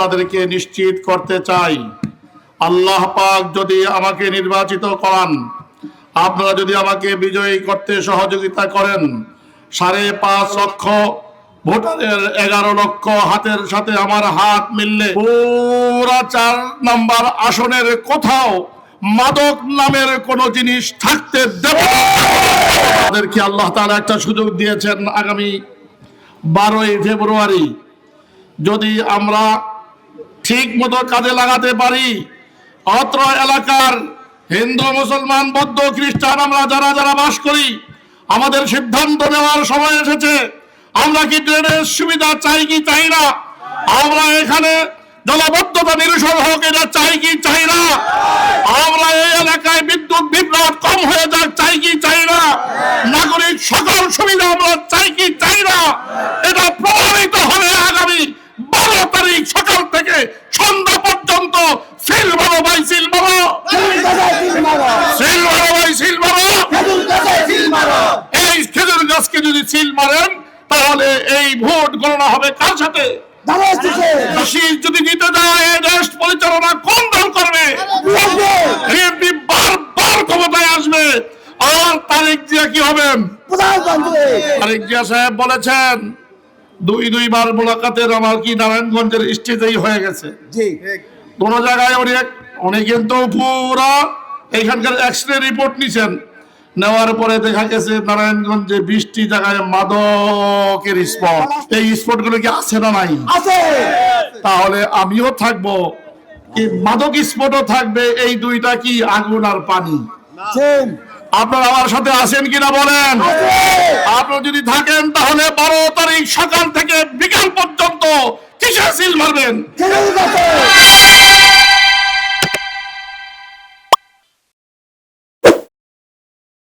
আপনাদেরকে নিশ্চিত করতে চাই আল্লাহ পাক যদি আমাকে নির্বাচিত করান, আপনারা যদি আমাকে বিজয়ী করতে সহযোগিতা করেন, সাড়ে পাঁচ লক্ষ ভোটারের এগারো লক্ষ হাতের সাথে আমার হাত মিললে পুরা চার নাম্বার আসনের কোথাও মাদক নামের কোনো জিনিস থাকতে দেব না। আমাদেরকে আল্লাহ তাআলা একটা সুযোগ দিয়েছেন আগামী বারোই ফেব্রুয়ারি যদি আমরা ঠিক মতো কাজে লাগাতে পারি। অত্র এলাকার হিন্দু, মুসলমান, বৌদ্ধ, খ্রিস্টান আমরা যারা যারা বাস করি, আমাদের সিদ্ধান্ত নেওয়ার সময় এসেছে। আমরা কি ট্রেনের সুবিধা চাই কি চাই না? আমরা এখানে জলবদ্ধতা নিরসন হোক, এটা চাই কি চাই না? আমরা এই এলাকায় বিদ্যুৎ বিভ্রাট কম হয়ে যাক, চাই কি চাই না? নাগরিক সকল সুবিধা আমরা চাই কি চাই না? এটা প্রমাণিত হবে আগামী বারো তারিখ সকাল থেকে সন্ধ্যা পর্যন্ত সিল মারো ভাই সিল মারো সিল মারো ভাই সিল মারো এই খেজুর গাছকে যদি সিল মারেন তাহলে এই ভোট গণনা হবে কার সাথে? যদি জিতে যায় পরিচালনা কোন দল করবে? বারবার ক্ষমতায় আসবে। আর তারেক জিয়া কি হবেন তারেক জিয়া সাহেব বলেছেন দুই দুইবার মোলাকাতের আমার কি নারায়ণগঞ্জের স্টেজেই হয়ে গেছে। কোন জায়গায় এক- উনি কিন্তু পুরা এখানকার এক্স রে রিপোর্ট নিছেন। নেওয়ার পরে দেখা গেছে নারায়ণগঞ্জে বৃষ্টি জায়গায় মাদকের স্পট। এই স্পটগুলো কি আছে না নাই? তাহলে আমিও থাকব। মাদক স্পটও থাকবে এই দুইটা কি আগুন আর পানি? আপনারা আমার সাথে আসেন কিনা বলেন? আপনারা যদি থাকেন তাহলে বারো তারিখ সকাল থেকে বিকাল পর্যন্ত কিসের সিল মারবেন?